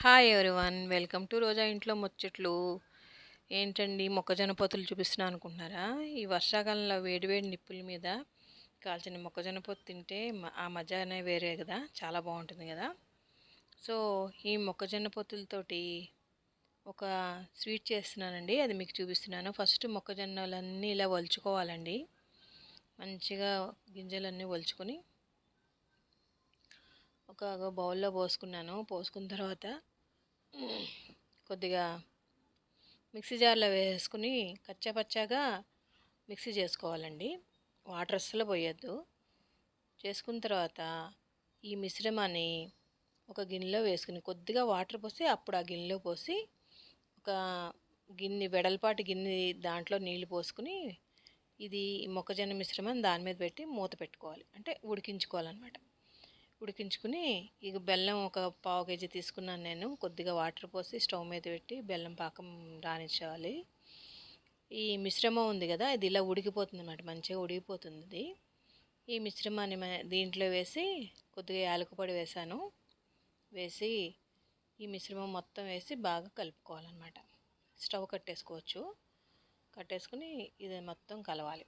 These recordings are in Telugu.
Hi everyone welcome to Roja ఇంట్లో ముచ్చట్లు. ఏంటండి మొక్కజొన్న పొత్తులు చూపిస్తున్నా అనుకుంటున్నారా? ఈ వర్షాకాలంలో వేడివేడి నిప్పుల మీద కాల్చిన మొక్కజొన్న పొత్తు తింటే మ- ఆ మజానే వేరే కదా చాలా బాగుంటుంది కదా. సో ఈ మొక్కజొన్న పొత్తులతోటి ఒక స్వీట్ చేస్తున్నానండి అది మీకు చూపిస్తున్నాను. ఫస్ట్ మొక్కజొన్నలన్నీ ఇలా వలుచుకోవాలండి. మంచిగా గింజలన్నీ వలుచుకొని ఒక బౌల్లో పోసుకున్నాను. పోసుకున్న తర్వాత కొద్దిగా మిక్సీ జార్లో వేసుకుని కచ్చాపచ్చాగా మిక్సీ చేసుకోవాలండి. వాటర్ అస్సలు పోయొద్దు. చేసుకున్న తర్వాత ఈ మిశ్రమాన్ని ఒక గిన్నెలో వేసుకుని కొద్దిగా వాటర్ పోసి అప్పుడు ఆ గిన్నెలో పోసి ఒక గిన్నె వెడల్పాటి గిన్నె దాంట్లో నీళ్ళు పోసుకుని ఇది మొక్కజొన్న మిశ్రమం దాని మీద పెట్టి మూత పెట్టుకోవాలి. అంటే ఉడికించుకోవాలన్నమాట. ఉడికించుకుని ఇక బెల్లం ఒక పావు కేజీ తీసుకున్నాను నేను. కొద్దిగా వాటర్ పోసి స్టవ్ మీద పెట్టి బెల్లం పాకం రానిచ్చేవాలి ఈ మిశ్రమం ఉంది కదా ఇది ఇలా ఉడికిపోతుంది అనమాట మంచిగా ఉడికిపోతుంది ఇది. ఈ మిశ్రమాన్ని మ- దీంట్లో వేసి కొద్దిగా యాలకుపొడి వేసాను. వేసి ఈ మిశ్రమం మొత్తం వేసి బాగా కలుపుకోవాలన్నమాట. స్టవ్ కట్టేసుకోవచ్చు. కట్టేసుకుని ఇది మొత్తం కలవాలి.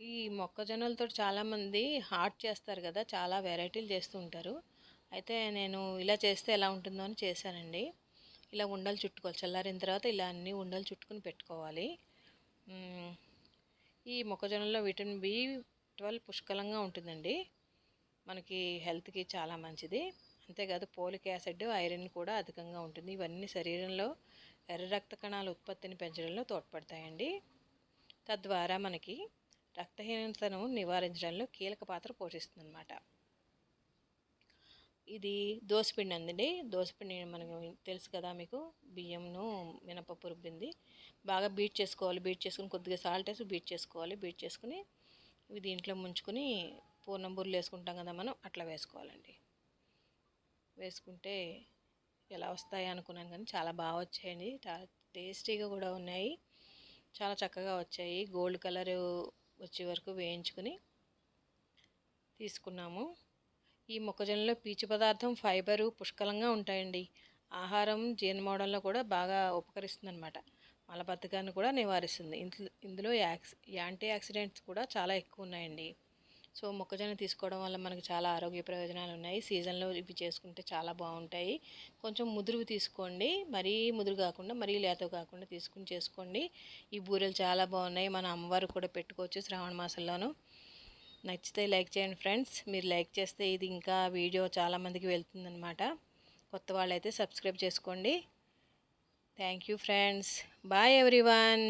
ఈ మొక్కజొన్నలతో చాలామంది హాట్ చేస్తారు కదా చాలా వెరైటీలు చేస్తూ ఉంటారు. అయితే నేను ఇలా చేస్తే ఎలా ఉంటుందో అని చేశానండి. ఇలా ఉండలు చుట్టుకోవాలి. చల్లారిన తర్వాత ఇలా అన్ని ఉండలు చుట్టుకుని పెట్టుకోవాలి. ఈ మొక్కజొన్నలో విటమిన్ బి ట్వెల్వ్ పుష్కలంగా ఉంటుందండి. మనకి హెల్త్కి చాలా మంచిది. అంతేకాదు పోలిక్ యాసిడ్ ఐరన్ కూడా అధికంగా ఉంటుంది. ఇవన్నీ శరీరంలో ఎర్ర రక్త కణాల ఉత్పత్తిని పెంచడంలో తోడ్పడతాయండి. తద్వారా మనకి రక్తహీనతను నివారించడంలో కీలక పాత్ర పోషిస్తుందన్నమాట. ఇది దోసపిండి అందండి. దోసపిండి మనకు తెలుసు కదా మీకు బియ్యంను మినపప్పు రుబ్బింది. బాగా బీట్ చేసుకోవాలి. బీట్ చేసుకుని కొద్దిగా సాల్ట్ వేసి బీట్ చేసుకోవాలి. బీట్ చేసుకుని ఇవి దీంట్లో ముంచుకొని పూర్ణం బుర్రలు వేసుకుంటాం కదా మనం అట్లా వేసుకోవాలండి. వేసుకుంటే ఎలా వస్తాయి అనుకున్నాను కానీ చాలా బాగా వచ్చాయండి. చాలా టేస్టీగా కూడా ఉన్నాయి. చాలా చక్కగా వచ్చాయి. గోల్డ్ కలరు వచ్చే వరకు వేయించుకుని తీసుకున్నాము. ఈ మొక్కజొన్నలో పీచు పదార్థం ఫైబరు పుష్కలంగా ఉంటాయండి. ఆహారం జీర్ణమవడంలో కూడా బాగా ఉపకరిస్తుందన్నమాట. మలబద్ధకాన్ని కూడా నివారిస్తుంది. ఇందులో యాక్సి యాంటీ ఆక్సిడెంట్స్ కూడా చాలా ఎక్కువ ఉన్నాయండి. సో మొక్కజొన్న తీసుకోవడం వల్ల మనకు చాలా ఆరోగ్య ప్రయోజనాలు ఉన్నాయి. సీజన్లో ఇవి చేసుకుంటే చాలా బాగుంటాయి. కొంచెం ముదురు తీసుకోండి. మరీ ముదురు కాకుండా మరీ లేత కాకుండా తీసుకుని చేసుకోండి. ఈ బూరెలు చాలా బాగున్నాయి. మన అమ్మవారు కూడా పెట్టుకోవచ్చు శ్రావణ మాసంలోను. నచ్చితే లైక్ చేయండి ఫ్రెండ్స్. మీరు లైక్ చేస్తే ఇది ఇంకా వీడియో చాలామందికి వెళ్తుందనమాట కొత్త వాళ్ళైతే సబ్స్క్రైబ్ చేసుకోండి. Thank you friends. Bye everyone.